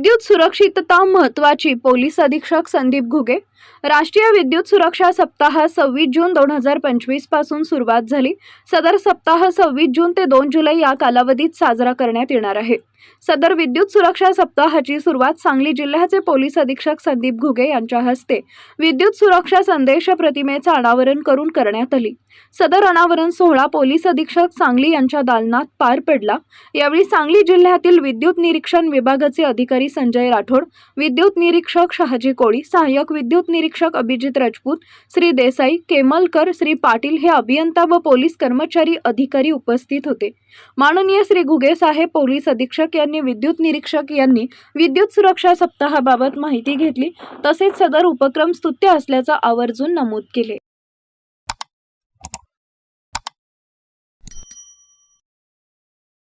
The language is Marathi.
विद्युत सुरक्षितता महत्वाची पोलीस अधीक्षक संदीप घुगे. राष्ट्रीय विद्युत सुरक्षा सप्ताह सव्वीस जून दोन हजार पंचवीसपासून सुरुवात झाली. सदर सप्ताह सव्वीस जून ते दोन जुलै या कालावधीत साजरा करण्यात येणार आहे. सदर विद्युत सुरक्षा सप्ताहाची सुरुवात सांगली जिल्ह्याचे पोलीस अधीक्षक संदीप घुगे यांच्या हस्ते. विद्युत सुरक्षा संदेश प्रतिमेचं अनावरण करून करण्यात आली. सदर अनावरण सोहळा पोलीस अधीक्षक सांगली यांच्या दालनात पार पडला. यावेळी सांगली जिल्ह्यातील विद्युत निरीक्षण विभागाचे अधिकारी संजय राठोड विद्युत निरीक्षक शहाजी कोळी सहाय्यक विद्युत निरीक्षक अभिजित राजपूत श्री देसाई केमलकर श्री पाटील हे अभियंता व पोलीस कर्मचारी अधिकारी उपस्थित होते. माननीय श्री घुगे साहेब पोलीस अधीक्षक यांनी विद्युत निरीक्षक यांनी विद्युत सुरक्षा सप्ताहाबाबत माहिती घेतली. तसेच सदर उपक्रम स्तुत्य असल्याचं आवर्जून नमूद केले.